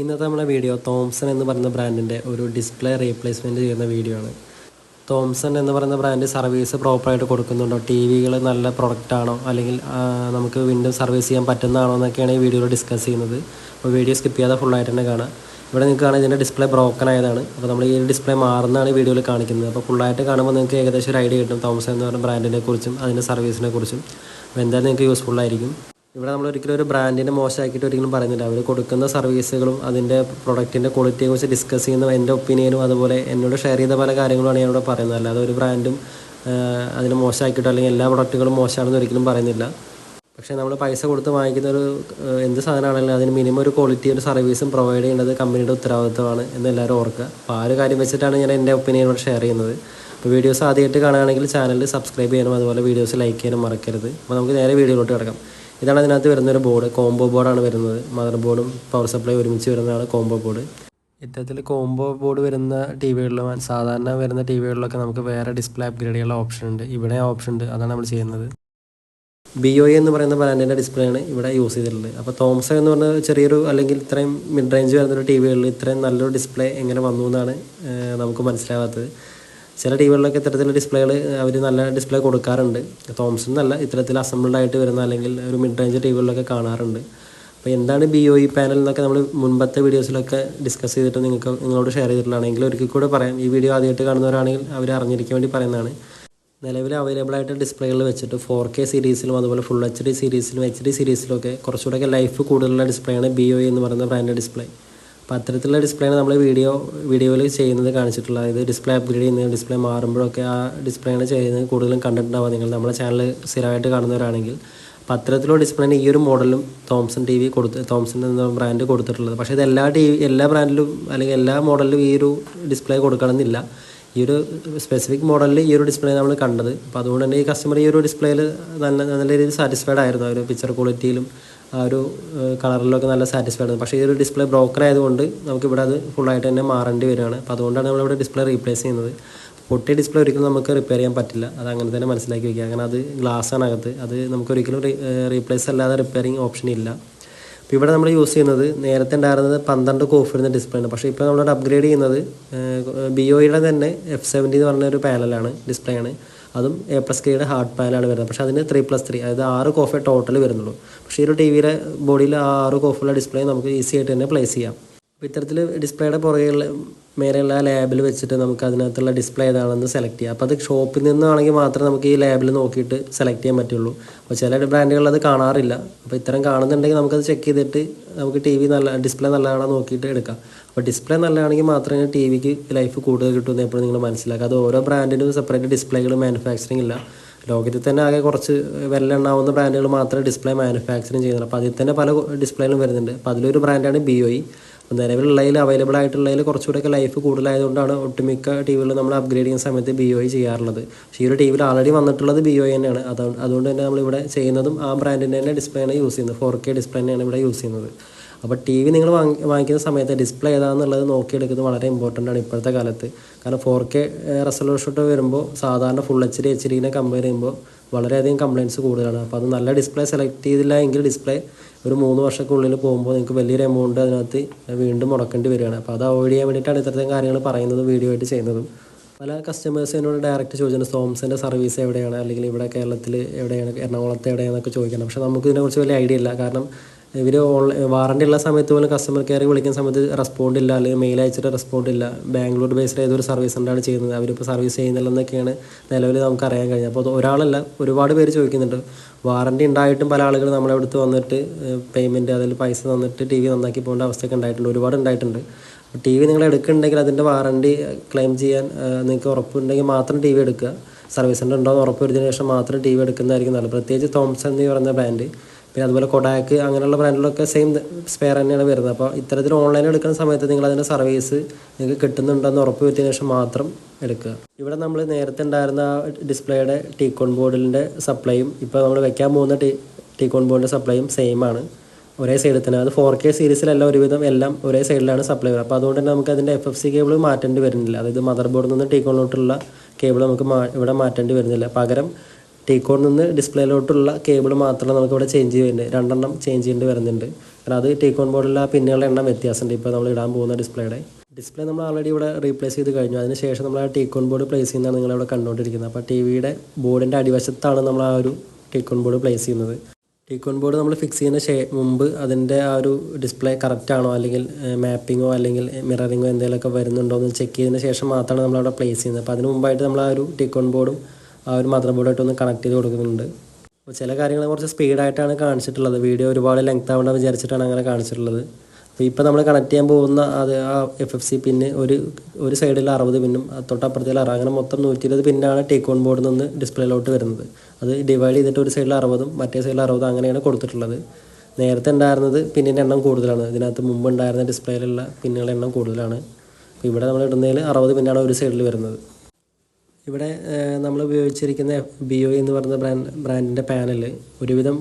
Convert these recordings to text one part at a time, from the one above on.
ഇന്നത്തെ നമ്മുടെ video Thomson എന്ന് പറയുന്ന ബ്രാൻഡിന്റെ ഒരു ഡിസ്പ്ലേ റീപ്ലേസ്മെന്റ് ചെയ്യുന്ന വീഡിയോ ആണ്. തോംസൺ എന്ന് പറയുന്ന ബ്രാൻഡ് സർവീസ് പ്രോപ്പറായിട്ട് കൊടുക്കുന്നുണ്ടോ? ടി വികൾ നല്ല പ്രൊഡക്റ്റ് ആണോ അല്ലെങ്കിൽ നമുക്ക് വീണ്ടും സർവീസ് ചെയ്യാൻ പറ്റുന്നതാണോ എന്നൊക്കെയാണ് ഈ വീഡിയോയിൽ ഡിസ്കസ് ചെയ്യുന്നത്. അപ്പോൾ വീഡിയോ സ്കിപ്പ് ചെയ്യാതെ ഫുള്ളായിട്ട് തന്നെ കാണാം ഇവിടെ നിങ്ങൾക്ക് കാണാം ഇതിന്റെ ഡിസ്പ്ലേ ബ്രോക്കൺ ആയതാണ്. അപ്പോൾ നമ്മൾ ഈ ഡിസ്പ്ലേ മാറുന്നതാണ് ഈ വീഡിയോയിൽ കാണിക്കുന്നത്. അപ്പോൾ ഫുള്ളായിട്ട് കാണുമ്പോൾ നിങ്ങൾക്ക് ഏകദേശം ഒരു ഐഡിയ കിട്ടും തോംസൺ എന്ന് പറയുന്ന ബ്രാൻഡിനെ കുറിച്ചും അതിന്റെ സർവീസിനെ കുറിച്ചും അപ്പോൾ എന്തായാലും നിങ്ങൾക്ക് യൂസ്ഫുൾ ആയിരിക്കും ഇവിടെ നമ്മൾ ഒരിക്കലും ഒരു ബ്രാൻഡിനെ മോശമാക്കിയിട്ട് ഒരിക്കലും പറയുന്നില്ല. അവർ കൊടുക്കുന്ന സർവീസുകളും അതിന്റെ പ്രൊഡക്റ്റിന്റെ ക്വാളിറ്റിയെ കുറിച്ച് ഡിസ്കസ് ചെയ്യുന്ന എന്റെ ഒപ്പീനിയനും അതുപോലെ എന്നോട് ഷെയർ ചെയ്ത പല കാര്യങ്ങളുമാണ് ഞാൻ ഇവിടെ പറയുന്നത്. അല്ലാതെ ഒരു ബ്രാൻഡും അതിനെ മോശമാക്കിയിട്ടോ അല്ലെങ്കിൽ എല്ലാ പ്രൊഡക്റ്റുകളും മോശമാണെന്ന് ഒരിക്കലും പറയുന്നില്ല. പക്ഷേ നമ്മൾ പൈസ കൊടുത്ത് വാങ്ങിക്കുന്ന ഒരു എന്ത് സാധനമാണെങ്കിലും അതിന് മിനിമം ഒരു ക്വാളിറ്റി ഒരു സർവീസും പ്രൊവൈഡ് ചെയ്യേണ്ടത് കമ്പനിയുടെ ഉത്തരവാദിത്തമാണ് എന്ന് എല്ലാവരും ഓർക്കുക. അപ്പോൾ ആ ഒരു കാര്യം വെച്ചിട്ടാണ് ഞാൻ എന്റെ ഒപ്പീനിയൻ ഷെയർ ചെയ്യുന്നത്. അപ്പോൾ വീഡിയോസ് ആദ്യമായിട്ട് കാണുകയാണെങ്കിൽ ചാനൽ സബ്സ്ക്രൈബ് ചെയ്യാനും അതുപോലെ വീഡിയോസ് ലൈക്ക് ചെയ്യാനും മറക്കരുത്. അപ്പോൾ നമുക്ക് നേരെ വീഡിയോയിലോട്ട് കിടക്കാം. ഇതാണ് അതിനകത്ത് വരുന്നൊരു ബോർഡ് കോംബോ ബോർഡാണ് വരുന്നത്. മദർ ബോർഡും പവർ സപ്ലൈ ഒരുമിച്ച് വരുന്നതാണ് കോംബോ ബോർഡ് ഇത്തരത്തിൽ കോംബോ ബോർഡ് വരുന്ന ടി വികളിലും സാധാരണ വരുന്ന ടി വികളിലൊക്കെ നമുക്ക് വേറെ ഡിസ്പ്ലേ അപ്ഗ്രേഡ് ചെയ്യാനുള്ള ഓപ്ഷൻ ഉണ്ട്. ഇവിടെ ഓപ്ഷൻ ഉണ്ട്. അതാണ് നമ്മൾ ചെയ്യുന്നത്. ബി ഒ എന്ന് പറയുന്ന ബ്രാൻഡിന്റെ ഡിസ്പ്ലേ ആണ് ഇവിടെ യൂസ് ചെയ്തിട്ടുള്ളത്. അപ്പോൾ തോംസൺ എന്ന് പറഞ്ഞ ചെറിയൊരു അല്ലെങ്കിൽ ഇത്രയും മിഡ് റേഞ്ച് വരുന്നൊരു ടി വികളിൽ ഇത്രയും നല്ലൊരു ഡിസ്പ്ലേ എങ്ങനെ വന്നു എന്നാണ് നമുക്ക് മനസ്സിലാവാത്തത്. ചില ടി വികളിലൊക്കെ ഇത്തരത്തിലുള്ള ഡിസ്പ്ലേകൾ അവർ നല്ല ഡിസ്പ്ലേ കൊടുക്കാറുണ്ട്. തോംസൺ നല്ല ഇത്തരത്തിൽ അസംബിൾഡ് ആയിട്ട് വരുന്ന അല്ലെങ്കിൽ ഒരു മിഡ് റേഞ്ച് ടി വികളിലൊക്കെ കാണാറുണ്ട്. അപ്പോൾ എന്താണ് ബി ഒ ഇ പാനൽ എന്നൊക്കെ നമ്മൾ മുൻപത്തെ വീഡിയോസിലൊക്കെ ഡിസ്കസ് ചെയ്തിട്ട് നിങ്ങൾക്ക് നിങ്ങളോട് ഷെയർ ചെയ്തിട്ടുള്ളതാണെങ്കിൽ ഒരിക്കൽ കൂടെ പറയാം. ഈ വീഡിയോ ആദ്യമായിട്ട് കാണുന്നവരാണെങ്കിൽ അവർ അറിഞ്ഞിരിക്കാൻ വേണ്ടി പറയുന്നതാണ്. നിലവിൽ അവൈലബിൾ ആയിട്ട് ഡിസ്പ്ലേകളിൽ വെച്ചിട്ട് ഫോർ കെ സീരീസിലും അതുപോലെ ഫുൾ എച്ച് ഡി സീരീസിലും എച്ച് ഡി സീരീസിലും ഒക്കെ കുറച്ചുകൂടെയൊക്കെ ലൈഫ് കൂടുതലുള്ള ഡിസ്പ്ലേ ആണ് ബി ഒ എന്ന് പറയുന്ന ബ്രാൻഡ് ഡിസ്പ്ലേ അപ്പോൾ അത്തരത്തിലുള്ള ഡിസ്പ്ലേയാണ് നമ്മൾ വീഡിയോ വീഡിയോയിൽ ചെയ്യുന്നത് കാണിച്ചിട്ടുള്ളത് അതായത് ഡിസ്പ്ലേ അപ്ഗ്രേഡ് ചെയ്യുന്നത് ഡിസ്പ്ലേ മാറുമ്പോഴൊക്കെ ആ ഡിസ്പ്ലേയാണ് ചെയ്യുന്നത്. കൂടുതലും കണ്ടിട്ടുണ്ടാവുക നിങ്ങൾ നമ്മുടെ ചാനൽ സ്ഥിരമായിട്ട് കാണുന്നവരാണെങ്കിൽ. അപ്പോൾ അത്തരത്തിലുള്ള ഡിസ്പ്ലേന് ഈ ഒരു മോഡലും തോംസൺ ടി വി കൊടുത്ത് തോംസൺ എന്ന ബ്രാൻഡ് കൊടുത്തിട്ടുള്ളത്. പക്ഷേ ഇത് എല്ലാ ടി വി എല്ലാ ബ്രാൻഡിലും അല്ലെങ്കിൽ എല്ലാ മോഡലിലും ഈ ഒരു ഡിസ്പ്ലേ കൊടുക്കണമെന്നില്ല. ഈ ഒരു സ്പെസിഫിക് മോഡലിൽ ഈ ഒരു ഡിസ്പ്ലേ നമ്മൾ കണ്ടത്. അപ്പോൾ അതുകൊണ്ട് തന്നെ ഈ കസ്റ്റമർ ഈ ഒരു ഡിസ്പ്ലേയിൽ നല്ല നല്ല രീതിയിൽ സാറ്റിസ്ഫൈഡ് ആയിരുന്നു. ആ ഒരു പിക്ചർ ക്വാളിറ്റിയിലും ആ ഒരു കളറിലൊക്കെ നല്ല സാറ്റിസ്ഫൈഡ് ആണ്. പക്ഷേ ഈ ഒരു ഡിസ്പ്ലേ ബ്രോക്കർ ആയതുകൊണ്ട് നമുക്കിവിടെ അത് ഫുള്ളായിട്ട് തന്നെ മാറേണ്ടി വരികയാണ്. അപ്പോൾ അതുകൊണ്ടാണ് നമ്മളിവിടെ ഡിസ്പ്ലേ റീപ്ലേസ് ചെയ്യുന്നത്. പൊട്ടിയ ഡിസ്പ്ലേ ഒരിക്കലും നമുക്ക് റിപ്പയർ ചെയ്യാൻ പറ്റില്ല. അത് അങ്ങനെ തന്നെ മനസ്സിലാക്കി വയ്ക്കുക കാരണം അത് ഗ്ലാസ്സാണ് അകത്ത്. അത് നമുക്ക് ഒരിക്കലും റീപ്ലേസ് അല്ലാതെ റിപ്പയറിങ് ഓപ്ഷൻ ഇല്ല. അപ്പോൾ ഇവിടെ നമ്മൾ യൂസ് ചെയ്യുന്നത് നേരത്തെ ഉണ്ടായിരുന്നത് പന്ത്രണ്ട് കോഫ് വരുന്ന ഡിസ്പ്ലേ ആണ്. പക്ഷേ ഇപ്പോൾ നമ്മളോട് അപ്ഗ്രേഡ് ചെയ്യുന്നത് ബി ഒയുടെ തന്നെ എഫ് സെവന്റി എന്ന് പറഞ്ഞ ഒരു പാനലാണ് ഡിസ്പ്ലേ ആണ്. അതും എ പ്ലസ് കെയുടെ ഹാർഡ് പാനലാണ് വരുന്നത്. പക്ഷേ അതിന് ത്രീ പ്ലസ് ത്രീ അതായത് ആറ് കോഫേ ടോട്ടൽ വരുന്നുള്ളൂ. പക്ഷേ ഈ ഒരു ടി വിയുടെ ബോഡിയിൽ ആ ആറ് കോഫുള്ള ഡിസ്പ്ലേ നമുക്ക് ഈസി ആയിട്ട് തന്നെ പ്ലേസ് ചെയ്യാം. അപ്പോൾ ഇത്തരത്തിൽ ഡിസ്പ്ലേയുടെ പുറകെയുള്ള മേലെയുള്ള ലാബിൽ വെച്ചിട്ട് നമുക്ക് അതിനകത്തുള്ള ഡിസ്പ്ലേ ഏതാണെന്ന് സെലക്ട് ചെയ്യാം. അപ്പോൾ അത് ഷോപ്പിൽ നിന്നാണെങ്കിൽ മാത്രമേ നമുക്ക് ഈ ലാബിൽ നോക്കിയിട്ട് സെലക്ട് ചെയ്യാൻ പറ്റുള്ളൂ. അപ്പോൾ ചില ബ്രാൻഡുകളിൽ അത് കാണാറില്ല. അപ്പോൾ ഇത്തരം കാണുന്നുണ്ടെങ്കിൽ നമുക്കത് ചെക്ക് ചെയ്തിട്ട് നമുക്ക് ടി വി നല്ല ഡിസ്പ്ലേ നല്ലതാണോ നോക്കിയിട്ട് എടുക്കാം. അപ്പോൾ ഡിസ്പ്ലേ നല്ലതാണെങ്കിൽ മാത്രമേ ടി വിക്ക് ലൈഫ് കൂടുതൽ കിട്ടുമെന്ന് എപ്പോഴും നിങ്ങൾ മനസ്സിലാക്കുക. അത് ഓരോ ബ്രാൻഡിനും സെപ്പറേറ്റ് ഡിസ്പ്ലേകൾ മാനുഫാക്ചറിങ് ഇല്ല. ലോകത്തിൽ തന്നെ ആകെ കുറച്ച് വിരലെണ്ണാവുന്ന ബ്രാൻഡുകൾ മാത്രമേ ഡിസ്പ്ലേ മാനുഫാക്ചറിങ് ചെയ്യുന്നുള്ളൂ. അപ്പോൾ അതിൽ തന്നെ പല ഡിസ്പ്ലേകളും വരുന്നുണ്ട്. അപ്പോൾ അതിലൊരു ബ്രാൻഡാണ് ബി ഒ അപ്പോൾ നിലവിലുള്ളതിൽ അവൈലബിൾ ആയിട്ടുള്ളതിൽ കുറച്ചുകൂടെയൊക്കെ ലൈഫ് കൂടുതലായതുകൊണ്ടാണ് ഒട്ടുമിക്ക ടി വികളിൽ നമ്മൾ അപ്ഗ്രേഡ് ചെയ്യുന്ന സമയത്ത് ബി ഒ ഐ ചെയ്യാറുള്ളത്. പക്ഷേ ഈ ഒരു ടി വിയിൽ ആൾറെഡി വന്നിട്ടുള്ളത് ബി ഒ തന്നെയാണ്. അതുകൊണ്ട് അതുകൊണ്ട് തന്നെ നമ്മളിവിടെ ചെയ്യുന്നതും ആ ബ്രാൻഡിന്റെ തന്നെ ഡിസ്പ്ലേ ആണ് യൂസ് ചെയ്യുന്നത്. ഫോർ കെ ഡിസ്പ്ലേ തന്നെയാണ് ഇവിടെ യൂസ് ചെയ്യുന്നത്. അപ്പോൾ ടി വി നിങ്ങൾ വാങ്ങി വാങ്ങിക്കുന്ന സമയത്ത് ഡിസ്പ്ലേ ഏതാണെന്നുള്ളത് നോക്കിയെടുക്കുന്നത് വളരെ ഇമ്പോർട്ടന്റ് ആണ് ഇപ്പോഴത്തെ കാലത്ത്. കാരണം ഫോർ കെ റെസൊല്യൂഷനോട്ട് വരുമ്പോൾ സാധാരണ ഫുൾ എച്ച് ഡി എച്ച് ഡിനെ കമ്പയർ ചെയ്യുമ്പോൾ വളരെയധികം കംപ്ലയിൻസ് കൂടുതലാണ്. അപ്പോൾ അത് നല്ല ഡിസ്പ്ലേ സെലക്ട് ചെയ്തില്ല എങ്കിൽ ഡിസ്പ്ലേ ഒരു മൂന്ന് വർഷക്കുള്ളിൽ പോകുമ്പോൾ നിങ്ങൾക്ക് വലിയൊരു എമൗണ്ട് അതിനകത്ത് വീണ്ടും മുടക്കേണ്ടി വരികയാണ്. അപ്പോൾ അത് അവോയ്ഡ് ചെയ്യാൻ വേണ്ടിയിട്ടാണ് ഇത്തരത്തിലും കാര്യങ്ങൾ പറയുന്നത് വീഡിയോ ആയിട്ട് ചെയ്യുന്നതും. പല കസ്റ്റമേഴ്സ് എന്നോട് ഡയറക്റ്റ് ചോദിച്ചിട്ടുണ്ട് സോംസിന്റെ സർവീസ് എവിടെയാണ്? അല്ലെങ്കിൽ ഇവിടെ കേരളത്തിൽ എവിടെയാണ്? എറണാകുളത്ത് എവിടെയാണെന്നൊക്കെ ചോദിക്കണം. പക്ഷേ നമുക്ക് ഇതിനെക്കുറിച്ച് വലിയ ഐഡിയ ഇല്ല. കാരണം ഇവർ ഓൺലൈൻ വാറണ്ടി ഉള്ള സമയത്ത് പോലും കസ്റ്റമർ കെയർ വിളിക്കുന്ന സമയത്ത് റെസ്പോണ്ട് ഇല്ല അല്ലെങ്കിൽ മെയിൽ അയച്ചിട്ട് റെസ്പോണ്ട് ഇല്ല. ബാംഗ്ലൂർ ബേസ്ഡ് ഏതൊരു സർവീസ് സെന്ററാണ് ചെയ്യുന്നത്. അവരിപ്പോൾ സർവീസ് ചെയ്യുന്നില്ലെന്നൊക്കെയാണ് നിലവിൽ നമുക്ക് അറിയാൻ കഴിഞ്ഞത് അപ്പോൾ ഒരാളല്ല ഒരുപാട് പേര് ചോദിക്കുന്നുണ്ട്. വാറണ്ടി ഉണ്ടായിട്ടും പല ആളുകൾ നമ്മളെ അടുത്ത് വന്നിട്ട് പേയ്മെന്റ് അതിൽ പൈസ തന്നിട്ട് ടി വി നന്നാക്കി പോകേണ്ട അവസ്ഥയൊക്കെ ഉണ്ടായിട്ടുണ്ട്. ഒരുപാട് ഉണ്ടായിട്ടുണ്ട്. ടി വി നിങ്ങൾ എടുക്കുന്നുണ്ടെങ്കിൽ അതിന്റെ വാറണ്ടി ക്ലെയിം ചെയ്യാൻ നിങ്ങൾക്ക് ഉറപ്പുണ്ടെങ്കിൽ മാത്രം ടി വി എടുക്കുക. സർവീസ് സെന്റർ ഉണ്ടോ എന്ന് ഉറപ്പ് വരുന്നതിന് ശേഷം മാത്രം ടി വി എടുക്കുന്നതായിരിക്കും നല്ലത്. പ്രത്യേകിച്ച് തോംസൺ എന്ന് പറയുന്ന ബ്രാൻഡ് പിന്നെ അതുപോലെ കൊഡാക്ക് അങ്ങനെയുള്ള ബ്രാൻഡിലൊക്കെ സെയിം സ്പെയർ തന്നെയാണ് വരുന്നത്. അപ്പോൾ ഇത്തരത്തിൽ ഓൺലൈൻ എടുക്കുന്ന സമയത്ത് നിങ്ങൾ അതിന്റെ സർവീസ് നിങ്ങൾക്ക് കിട്ടുന്നുണ്ടെന്ന് ഉറപ്പ് വരുത്തിയതിനു ശേഷം മാത്രം എടുക്കുക. ഇവിടെ നമ്മൾ നേരത്തെ ഉണ്ടായിരുന്ന ഡിസ്പ്ലേയുടെ ടീക്കോൺ ബോർഡിന്റെ സപ്ലൈയും ഇപ്പോൾ നമ്മൾ വെക്കാൻ പോകുന്ന ടീ ടീക്കോൺ ബോർഡിന്റെ സപ്ലൈയും സെയിം ആണ്. ഒരേ സൈഡിൽ തന്നെ. അത് ഫോർ കെ സീരീസിലെല്ലാം ഒരുവിധം എല്ലാം ഒരേ സൈഡിലാണ് സപ്ലൈ വരുന്നത്. അപ്പോൾ അതുകൊണ്ട് തന്നെ നമുക്ക് അതിന്റെ എഫ് എഫ് സി കേബിൾ മാറ്റേണ്ടി വരുന്നില്ല. അതായത് മദർ ബോർഡിൽ നിന്ന് ടീക്കോണിലോട്ടുള്ള കേബിൾ നമുക്ക് ഇവിടെ മാറ്റേണ്ടി വരുന്നില്ല. പകരം ടീക്കോണിൽ നിന്ന് ഡിസ്പ്ലേയിലോട്ടുള്ള കേബിൾ മാത്രമേ നമുക്കിവിടെ ചേഞ്ച് ചെയ്യുന്നുണ്ട് രണ്ടെണ്ണം ചേഞ്ച് ചെയ്യേണ്ടി വരുന്നുണ്ട്. കാരണം അത് ടീക്കോൺ ബോർഡിലെ ആ പിന്നുകളുടെ എണ്ണം വ്യത്യാസമുണ്ട്. ഇപ്പോൾ നമ്മൾ ഇടാൻ പോകുന്ന ഡിസ്പ്ലേയുടെ ഡിസ്പ്ലേ നമ്മൾ ഓൾറെഡി ഇവിടെ റീപ്ലേസ് ചെയ്ത് കഴിഞ്ഞു. അതിനുശേഷം നമ്മൾ ആ ടീക്കോൺ ബോർഡ് പ്ലേസ് ചെയ്യുന്നതാണ് നിങ്ങളിവിടെ കണ്ടുകൊണ്ടിരിക്കുന്നത്. അപ്പോൾ ടി വിയുടെ ബോർഡിന്റെ അടിവശത്താണ് നമ്മൾ ആ ഒരു ടീക്കോൺ ബോർഡ് പ്ലേസ് ചെയ്യുന്നത്. ടീക്കോൺ ബോർഡ് നമ്മൾ ഫിക്സ് ചെയ്യുന്ന ശേ മുമ്പ് അതിന്റെ ആ ഒരു ഡിസ്പ്ലേ കറക്റ്റാണോ അല്ലെങ്കിൽ മാപ്പിങ്ങോ അല്ലെങ്കിൽ മിററിങ്ങോ എന്തെങ്കിലുമൊക്കെ വരുന്നുണ്ടോ എന്ന് ചെക്ക് ചെയ്തതിന് ശേഷം മാത്രമാണ് നമ്മൾ അവിടെ പ്ലേസ് ചെയ്യുന്നത്. അപ്പോൾ അതിന് മുമ്പായിട്ട് നമ്മൾ ആ ഒരു ടീക്കോൺ ബോർഡും ആ ഒരു മദർ ബോർഡായിട്ട് ഒന്ന് കണക്ട് ചെയ്ത് കൊടുക്കുന്നുണ്ട്. അപ്പോൾ ചില കാര്യങ്ങൾ കുറച്ച് സ്പീഡായിട്ടാണ് കാണിച്ചിട്ടുള്ളത്. വീഡിയോ ഒരുപാട് ലെങ്ത് ആവേണ്ട വിചാരിച്ചിട്ടാണ് അങ്ങനെ കാണിച്ചിട്ടുള്ളത്. അപ്പോൾ ഇപ്പോൾ നമ്മൾ കണക്ട് ചെയ്യാൻ പോകുന്ന അത് ആ എഫ് എഫ് സി പിന്ന് ഒരു ഒരു സൈഡിൽ അറുപത് പിന്നും തൊട്ടപ്പുറത്തിൽ അറുപത് അങ്ങനെ മൊത്തം നൂറ്റി ഇരുപത് പിന്നാണ് ടേക്കോൺ ബോർഡിൽ നിന്ന് ഡിസ്പ്ലേയിലോട്ട് വരുന്നത്. അത് ഡിവൈഡ് ചെയ്തിട്ട് ഒരു സൈഡിൽ അറുപതും മറ്റേ സൈഡിൽ അറുപതും അങ്ങനെയാണ് കൊടുത്തിട്ടുള്ളത്. നേരത്തെ ഉണ്ടായിരുന്നത് പിന്നിന്റെ എണ്ണം കൂടുതലാണ്. ഇതിനകത്ത് മുമ്പ് ഉണ്ടായിരുന്ന ഡിസ്പ്ലേയിലുള്ള പിന്നുകളുടെ എണ്ണം കൂടുതലാണ്. അപ്പോൾ ഇവിടെ നമ്മൾ ഇടുന്നതിൽ അറുപത് പിന്നാണ് ഒരു സൈഡിൽ വരുന്നത്. ഇവിടെ നമ്മൾ ഉപയോഗിച്ചിരിക്കുന്ന ബി ഒ എന്ന് പറയുന്ന ബ്രാൻഡ് ബ്രാൻഡിന്റെ പാനൽ ഒരുവിധം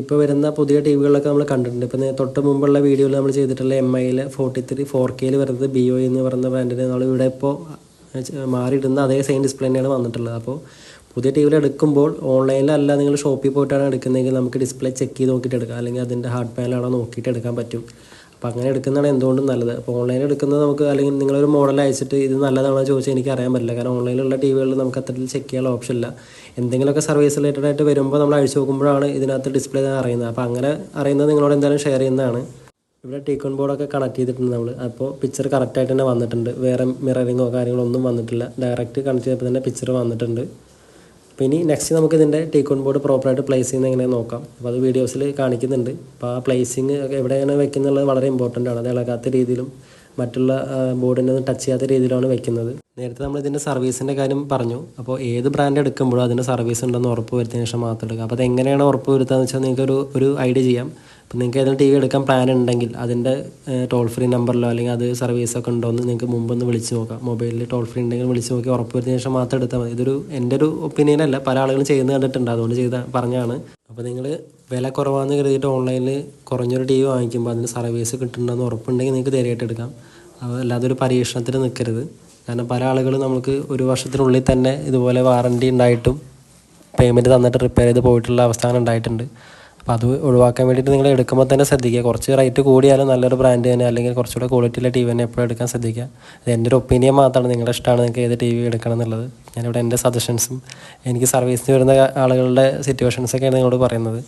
ഇപ്പോൾ വരുന്ന പുതിയ ടി വികളിലൊക്കെ നമ്മൾ കണ്ടിട്ടുണ്ട് ഇപ്പോൾ തൊട്ട് മുമ്പുള്ള വീഡിയോയിൽ നമ്മൾ ചെയ്തിട്ടുള്ള എം ഐയിൽ ഫോർട്ടി ത്രീ ഫോർ കെയിൽ വരുന്നത് ബി ഒ എന്ന് പറയുന്ന ബ്രാൻഡിന് നമ്മൾ ഇവിടെ ഇപ്പോൾ മാറിയിടുന്ന അതേ സെയിം ഡിസ്പ്ലേ തന്നെയാണ് വന്നിട്ടുള്ളത്. അപ്പോൾ പുതിയ ടി വിയിൽ എടുക്കുമ്പോൾ ഓൺലൈനിലല്ല നിങ്ങൾ ഷോപ്പിൽ പോയിട്ടാണ് എടുക്കുന്നതെങ്കിൽ നമുക്ക് ഡിസ്പ്ലേ ചെക്ക് ചെയ്ത് നോക്കിയിട്ട് എടുക്കാം. അല്ലെങ്കിൽ അതിന്റെ ഹാർഡ് പാനലാണോ നോക്കിയിട്ട് എടുക്കാൻ പറ്റും. അപ്പോൾ അങ്ങനെ എടുക്കുന്നതാണ് എന്തുകൊണ്ടും നല്ലത്. അപ്പോൾ ഓൺലൈനിൽ എടുക്കുന്നത് നമുക്ക് അല്ലെങ്കിൽ നിങ്ങളൊരു മോഡൽ അയച്ചിട്ട് ഇത് നല്ലതാണോ ചോദിച്ചാൽ എനിക്ക് അറിയാൻ പറ്റില്ല. കാരണം ഓൺലൈനിലുള്ള ടി വികളിൽ നമുക്ക് അത്തരത്തിൽ ചെക്ക് ചെയ്യാനുള്ള ഓപ്ഷൻ ഇല്ല. എന്തെങ്കിലുമൊക്കെ സർവീസ് റിലേറ്റഡ് ആയിട്ട് വരുമ്പോൾ നമ്മൾ അഴിച്ചു നോക്കുമ്പോഴാണ് ഇതിനകത്ത് ഡിസ്പ്ലേ അറിയുന്നത്. അപ്പോൾ അങ്ങനെ അറിയുന്നത് നിങ്ങളോട് എന്തായാലും ഷെയർ ചെയ്യുന്നതാണ്. ഇവിടെ ടീക്കോൺ ബോർഡൊക്കെ കണക്ട് ചെയ്തിട്ടുണ്ട് നമ്മൾ അപ്പോൾ പിക്ചർ കറക്റ്റായിട്ട് തന്നെ വന്നിട്ടുണ്ട്. വേറെ മിററിങ്ങോ കാര്യങ്ങളോ ഒന്നും വന്നിട്ടില്ല. ഡയറക്റ്റ് കണക്ട് ചെയ്തപ്പോൾ തന്നെ പിക്ചർ വന്നിട്ടുണ്ട്. അപ്പോൾ ഇനി നെക്സ്റ്റ് നമുക്ക് ഇതിന്റെ ടീക്കോൺ ബോർഡ് പ്രോപ്പറായിട്ട് പ്ലേസ് ചെയ്യുന്ന എങ്ങനെയാണ് നോക്കാം. അപ്പോൾ അത് വീഡിയോസിൽ കാണിക്കുന്നുണ്ട്. അപ്പോൾ ആ പ്ലേസിങ് എവിടെയാണ് വെക്കുന്നുള്ളത് വളരെ ഇമ്പോർട്ടന്റ് ആണ്. അത് ഇളകാത്ത രീതിയിലും മറ്റുള്ള ബോർഡിനെ ഒന്നും ടച്ച് ചെയ്യാത്ത രീതിയിലാണ് വെക്കുന്നത്. നേരത്തെ നമ്മൾ ഇതിന്റെ സർവീസിന്റെ കാര്യം പറഞ്ഞു. അപ്പോൾ ഏത് ബ്രാൻഡ് എടുക്കുമ്പോഴും അതിന്റെ സർവീസ് ഉണ്ടെന്ന് ഉറപ്പ് വരുത്തിയതിന് ശേഷം മാത്രം എടുക്കുക അപ്പോൾ അത് എങ്ങനെയാണ് ഉറപ്പ് വരുത്തുക എന്ന് വെച്ചാൽ നിങ്ങൾക്ക് ഒരു ഒരു ഐഡിയ ചെയ്യാം. അപ്പോൾ നിങ്ങൾക്ക് ഏതെങ്കിലും ടി വി എടുക്കാൻ പ്ലാൻ ഉണ്ടെങ്കിൽ അതിന്റെ ടോൾ ഫ്രീ നമ്പറിലോ അല്ലെങ്കിൽ അത് സർവീസൊക്കെ ഉണ്ടോ എന്ന് നിങ്ങൾക്ക് മുമ്പൊന്ന് വിളിച്ച് നോക്കാം. മൊബൈലിൽ ടോൾ ഫ്രീ ഉണ്ടെങ്കിൽ വിളിച്ച് നോക്കി ഉറപ്പ് വരുത്തിയ ശേഷം മാത്രം എടുത്താൽ മതി. ഇതൊരു എന്റെ ഒരു ഒപ്പീനിയൻ അല്ല. പല ആളുകളും ചെയ്യുന്നത് കണ്ടിട്ടുണ്ട്. അതുകൊണ്ട് ചെയ്ത പറഞ്ഞാണ് അപ്പോൾ നിങ്ങൾ വില കുറവാണെന്ന് കരുതിയിട്ട് ഓൺലൈനിൽ കുറഞ്ഞൊരു ടി വി വാങ്ങിക്കുമ്പോൾ അതിന് സർവീസ് കിട്ടുന്നുണ്ടെന്ന് ഉറപ്പുണ്ടെങ്കിൽ നിങ്ങൾക്ക് ധൈര്യമായിട്ട് എടുക്കാം. അല്ലാതെ ഒരു പരീക്ഷണത്തിന് നിൽക്കരുത് കാരണം പല ആളുകളും നമുക്ക് ഒരു വർഷത്തിനുള്ളിൽ തന്നെ ഇതുപോലെ വാറണ്ടി ഉണ്ടായിട്ടും പേയ്മെന്റ് തന്നിട്ട് റിപ്പയർ ചെയ്ത് പോയിട്ടുള്ള അവസ്ഥ ഉണ്ടായിട്ടുണ്ട്. അപ്പോൾ അത് ഒഴിവാക്കാൻ വേണ്ടിയിട്ട് നിങ്ങൾ എടുക്കുമ്പോൾ തന്നെ ശ്രദ്ധിക്കുക. കുറച്ച് റേറ്റ് കൂടിയാലും നല്ലൊരു ബ്രാൻഡ് തന്നെ അല്ലെങ്കിൽ കുറച്ചുകൂടെ ക്വാളിറ്റിയുള്ള ടി വി തന്നെ എപ്പോഴും എടുക്കാൻ ശ്രദ്ധിക്കുക. അത് എന്റെ ഒരു ഒപ്പീനിയൻ മാത്രമാണ് നിങ്ങളുടെ ഇഷ്ടമാണ് നിങ്ങൾക്ക് ഏത് ടി വി എടുക്കണം എന്നുള്ളത്. ഞാനിവിടെ എന്റെ സജഷൻസും എനിക്ക് സർവീസിന് വരുന്ന ആളുകളുടെ സിറ്റുവേഷൻസൊക്കെയാണ് നിങ്ങളോട് പറയുന്നത്.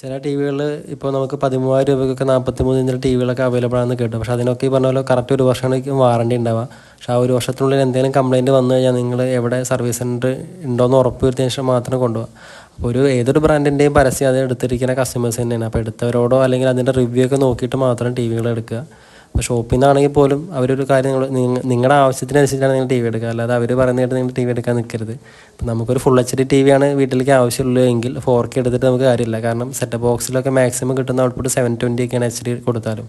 ചില ടി വികളിൽ ഇപ്പോൾ നമുക്ക് പതിമൂവായിരം രൂപയ്ക്കൊക്കെ നാൽപ്പത്തി മൂന്ന് ഇഞ്ചിന്റെ ടി വികളൊക്കെ അവൈലബിൾ ആണെന്ന് കേട്ടു. പക്ഷേ അതിനൊക്കെ ഈ പറഞ്ഞ പോലെ കറക്റ്റ് ഒരു വർഷമാണ് വാറണ്ടി ഉണ്ടാവുക. പക്ഷേ ആ ഒരു വർഷത്തിനുള്ളിൽ എന്തെങ്കിലും കംപ്ലയിന്റ് വന്നു കഴിഞ്ഞാൽ നിങ്ങൾ എവിടെ സർവീസ് സെന്റർ ഉണ്ടോയെന്ന് ഉറപ്പ് വരുത്തിയതിന് ശേഷം മാത്രം കൊണ്ടുപോകുക അപ്പോൾ ഒരു ഏതൊരു ബ്രാൻഡിന്റെയും പരസ്യം അത് എടുത്തിരിക്കുന്ന കസ്റ്റമേഴ്സ് തന്നെയാണ്. അപ്പോൾ എടുത്തവരോടോ അല്ലെങ്കിൽ അതിന്റെ റിവ്യൂ ഒക്കെ നോക്കിയിട്ട് മാത്രം ടി വികൾ എടുക്കുക. അപ്പോൾ ഷോപ്പിൽ നിന്നാണെങ്കിൽ പോലും അവരൊരു കാര്യം നിങ്ങൾ നിങ്ങളുടെ ആവശ്യത്തിനനുസരിച്ചാണ് നിങ്ങൾ ടി വി എടുക്കുക. അല്ലാതെ അവർ പറയുന്നതായിട്ട് നിങ്ങൾ ടി വി എടുക്കാൻ നിൽക്കരുത്. ഇപ്പം നമുക്കൊരു full H D T V ആണ് വീട്ടിലേക്ക് ആവശ്യമുള്ളൂ എങ്കിൽ ഫോർ കെ എടുത്തിട്ട് നമുക്ക് കാര്യമില്ല. കാരണം സെറ്റ് ബോക്സിലൊക്കെ മാക്സിമം കിട്ടുന്ന ഔട്ട്പുട്ട് സെവൻ ട്വന്റി ഒക്കെയാണ് എച്ച് ഡി കൊടുത്താലും.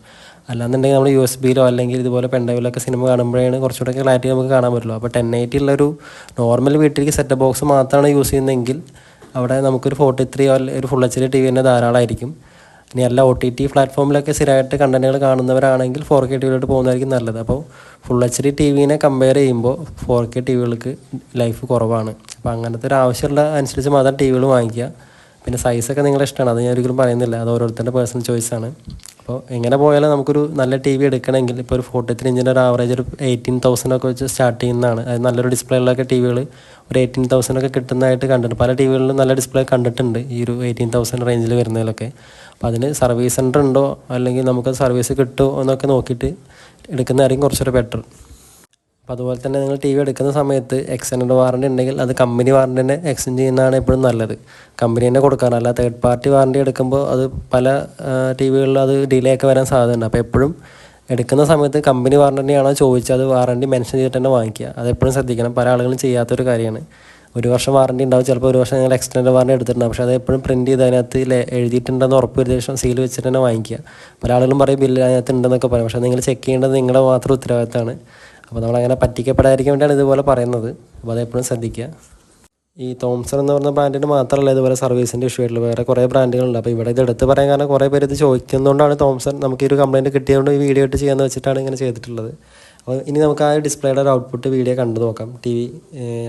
അല്ലാന്നുണ്ടെങ്കിൽ നമ്മൾ യു എസ് ബിയിലോ അല്ലെങ്കിൽ ഇതുപോലെ പെൻഡവിലൊക്കെ സിനിമ കാണുമ്പോഴാണ് കുറച്ചുകൂടെ ക്ലാരിറ്റി നമുക്ക് കാണാൻ പറ്റുള്ളൂ. അപ്പോൾ ടെൻ എയ്റ്റി ഉള്ളൊരു നോർമൽ വീട്ടിലേക്ക് സെറ്റ് ബോക്സ് മാത്രമാണ് യൂസ് ചെയ്യുന്നതെങ്കിൽ അവിടെ നമുക്കൊരു ഫോർട്ടി ത്രീ ഒരു full H D T V തന്നെ ധാരാളമായിരിക്കും ഇനി എല്ലാ ഒ ടി ടി പ്ലാറ്റ്ഫോമിലൊക്കെ സ്ഥിരമായിട്ട് കണ്ടന്റുകൾ കാണുന്നവരാണെങ്കിൽ ഫോർ കെ ടി വിയിലോട്ട് പോകുന്നതായിരിക്കും നല്ലത്. അപ്പോൾ ഫുൾ എച്ച് ഡി ടി വിനെ കമ്പയർ ചെയ്യുമ്പോൾ ഫോർ കെ ടി വികൾക്ക് ലൈഫ് കുറവാണ്. അപ്പോൾ അങ്ങനത്തെ ഒരു ആവശ്യമുള്ള അനുസരിച്ച് മാത്രം ടി വികൾ വാങ്ങിക്കുക. പിന്നെ സൈസൊക്കെ നിങ്ങളുടെ ഇഷ്ടമാണ്. അത് ഞാൻ ഒരിക്കലും പറയുന്നില്ല. അത് ഓരോരുത്തരുടെ പേഴ്സണൽ ചോയ്സാണ് അപ്പോൾ എങ്ങനെ പോയാലും നമുക്കൊരു നല്ല ടി വി എടുക്കണമെങ്കിൽ ഇപ്പോൾ ഒരു ഫോർട്ടി ത്രീ ഇഞ്ചിന്റെ ഒരു ആവറേജ് ഒരു എയ്റ്റീൻ തൗസൻഡ് ഒക്കെ വെച്ച് സ്റ്റാർട്ട് ചെയ്യുന്നതാണ്. അത് നല്ലൊരു ഡിസ്പ്ലേ ഉള്ളൊക്കെ ടി വികൾ ഒരു എയ്റ്റീൻ തൗസൻഡ് ഒക്കെ കിട്ടുന്നതായിട്ട് കണ്ടിട്ടുണ്ട്. പല ടി വികളിലും നല്ല ഡിസ്പ്ലേ കണ്ടിട്ടുണ്ട് ഈ ഒരു എയ്റ്റീൻ തൗസൻഡ് റേഞ്ചിൽ വരുന്നതിലൊക്കെ. അപ്പോൾ അതിന് സർവീസ് സെന്റർ ഉണ്ടോ? അല്ലെങ്കിൽ നമുക്ക് സർവീസ് കിട്ടുമോ എന്നൊക്കെ നോക്കിയിട്ട് എടുക്കുന്നതായിരിക്കും കുറച്ചൊരു ബെറ്റർ അപ്പോൾ അതുപോലെ തന്നെ നിങ്ങൾ ടി വി എടുക്കുന്ന സമയത്ത് എക്സ്റ്റൻഡ് വാറണ്ടി ഉണ്ടെങ്കിൽ അത് കമ്പനി വാറണ്ടി തന്നെ എക്സ്റ്റെൻഡ് ചെയ്യുന്നതാണ് എപ്പോഴും നല്ലത്. കമ്പനി തന്നെ കൊടുക്കാറ്. അല്ല തേർഡ് പാർട്ടി വാറണ്ടി എടുക്കുമ്പോൾ അത് പല ടി വികളിലും അത് ഡിലേ ഒക്കെ വരാൻ സാധ്യതയുണ്ട്. അപ്പോൾ എപ്പോഴും എടുക്കുന്ന സമയത്ത് കമ്പനി വാറണ്ടിയാണോ അത് വാറണ്ടി മെൻഷൻ ചെയ്തിട്ട് തന്നെ വാങ്ങിക്കുക. അത് എപ്പോഴും ശ്രദ്ധിക്കണം. പല ആളുകളും ചെയ്യാത്തൊരു കാര്യമാണ്. ഒരു വർഷം വാറണ്ടി ഉണ്ടാവും. ചിലപ്പോൾ ഒരു വർഷം നിങ്ങൾ എക്സ്റ്റൻഡ് വാറണ്ടി എടുത്തിട്ടുണ്ടാവും പക്ഷേ അത് എപ്പോഴും പ്രിന്റ് ചെയ്ത് അതിനകത്ത് എഴുതിയിട്ടുണ്ടെന്ന് ഉറപ്പ് വരുത്തിയ ശേഷം സീൽ വെച്ചിട്ട് തന്നെ വാങ്ങിക്കുക. പല ആളുകളും പറയും ബില്ല് അതിനകത്ത് ഉണ്ടെന്നൊക്കെ പറയും. പക്ഷേ നിങ്ങൾ ചെക്ക് ചെയ്യേണ്ടത് നിങ്ങളുടെ മാത്രം ഉത്തരവാദിത്തമാണ്. അപ്പോൾ നമ്മളങ്ങനെ പറ്റിക്കപ്പെടാതിരിക്കാൻ വേണ്ടിയാണ് ഇതുപോലെ പറയുന്നത്. അപ്പോൾ അതെപ്പോഴും ശ്രദ്ധിക്കുക. ഈ തോംസൺ എന്ന് പറഞ്ഞ ബ്രാൻഡിന് മാത്രമല്ല ഇതുപോലെ സർവീസിന്റെ ഇഷ്യൂ ആയിട്ടുള്ളൂ വേറെ കുറേ ബ്രാൻഡുകളുണ്ട് അപ്പോൾ ഇവിടെ ഇത് എടുത്ത് പറയാൻ കാരണം കുറേ പേര് ഇത് ചോദിക്കുന്നതുകൊണ്ടാണ് തോംസൺ നമുക്ക് ഈ ഒരു കംപ്ലയിന്റ് കിട്ടിയതുകൊണ്ട് ഈ വീഡിയോ ഇട്ട് ചെയ്യാമെന്ന് വെച്ചിട്ടാണ് ഇങ്ങനെ ചെയ്തിട്ടുള്ളത്. അപ്പോൾ ഇനി നമുക്ക് ആ ഡിസ്പ്ലേയുടെ ഒരു ഔട്ട്പുട്ട് വീഡിയോ കണ്ടു നോക്കാം. ടി വി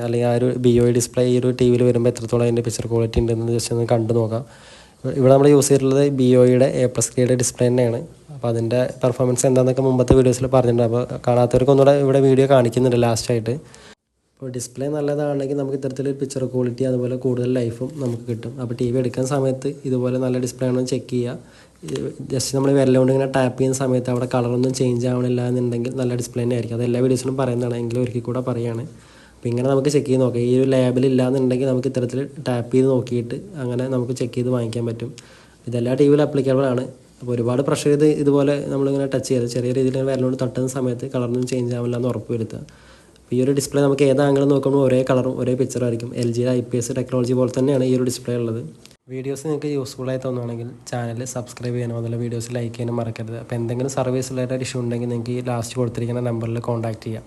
അല്ലെങ്കിൽ ആ ഒരു ബി ഒ ഡിസ്പ്ലേ ഈ ഒരു ടി വിയിൽ വരുമ്പോൾ എത്രത്തോളം അതിന്റെ പിക്ചർ ക്വാളിറ്റി ഉണ്ടെന്ന് ജസ്റ്റ് ഒന്ന് കണ്ടു നോക്കാം. ഇവിടെ നമ്മൾ യൂസ് ചെയ്തിട്ടുള്ളത് ബി ഒയുടെ എ പ്ലസ് ഗ്രേഡ് ഡിസ്പ്ലേ തന്നെയാണ്. അപ്പോൾ അതിന്റെ പെർഫോമൻസ് എന്താണെന്നൊക്കെ മുമ്പത്തെ വീഡിയോസിൽ പറഞ്ഞിട്ടുണ്ട്. അപ്പോൾ കാണാത്തവർക്ക് ഇവിടെ വീഡിയോ കാണിക്കുന്നുണ്ട് ലാസ്റ്റായിട്ട് ഡിസ്പ്ലേ നല്ലതാണെങ്കിൽ നമുക്ക് ഇത്തരത്തിൽ പിക്ചർ ക്വാളിറ്റി അതുപോലെ കൂടുതൽ ലൈഫും നമുക്ക് കിട്ടും. അപ്പോൾ ടി വി എടുക്കുന്ന സമയത്ത് ഇതുപോലെ നല്ല ഡിസ്പ്ലേ ആണോ ചെക്ക് ചെയ്യുക. ജസ്റ്റ് നമ്മൾ വിരലുകൊണ്ട് ഇങ്ങനെ ടാപ്പ് ചെയ്യുന്ന സമയത്ത് അവിടെ കളറൊന്നും ചേഞ്ച് ആവണില്ല എന്നുണ്ടെങ്കിൽ നല്ല ഡിസ്പ്ലേ തന്നെ ആയിരിക്കും. അത് എല്ലാ വീഡിയോസിലും പറയുന്നതാണെങ്കിൽ ഒരിക്കൽ കൂടെ പറയുകയാണ് അപ്പോൾ ഇങ്ങനെ നമുക്ക് ചെക്ക് ചെയ്ത് നോക്കാം. ഈ ഒരു ലാബിൽ ഇല്ലാന്നുണ്ടെങ്കിൽ നമുക്ക് ഇത്തരത്തിൽ ടാപ്പ് ചെയ്ത് നോക്കിയിട്ട് അങ്ങനെ നമുക്ക് ചെക്ക് ചെയ്ത് വാങ്ങിക്കാൻ പറ്റും. ഇതെല്ലാ ടി വിയിലും അപ്ലിക്കബിൾ ആണ്. അപ്പോൾ ഒരുപാട് പ്രഷർ ചെയ്ത് ഇതുപോലെ നമ്മളിങ്ങനെ ടച്ച് ചെയ്ത് ചെറിയ രീതിയിൽ വിരലോട് തട്ടുന്ന സമയത്ത് കളറൊന്നും ചേഞ്ച് ആവില്ല എന്ന് ഉറപ്പ് വരുത്തുക. ഈ ഒരു ഡിസ്പ്ലേ നമുക്ക് ഏത് ആംഗിൾ നോക്കുമ്പോൾ ഒരേ കളറും ഒരേ പിക്ചറും ആയിരിക്കും. എൽ ജിയുടെ ഐ പി എസ് ടെക്നോളജി പോലെ തന്നെയാണ് ഈ ഒരു ഡിസ്പ്ലേ ഉള്ളത്. വീഡിയോസ് നിങ്ങൾക്ക് യൂസ്ഫുള്ളായി തോന്നുകയാണെങ്കിൽ ചാനൽ സബ്സ്ക്രൈബ് ചെയ്യാനും അതുപോലെ വീഡിയോസ് ലൈക്ക് ചെയ്യാനും മറക്കരുത്. അപ്പോൾ എന്തെങ്കിലും സർവീസ് റിലേറ്റഡ് ഇഷ്യൂ ഉണ്ടെങ്കിൽ നിങ്ങൾക്ക് ഈ ലാസ്റ്റ് കൊടുത്തിരിക്കുന്ന നമ്പറിൽ കോൺടാക്ട് ചെയ്യാം.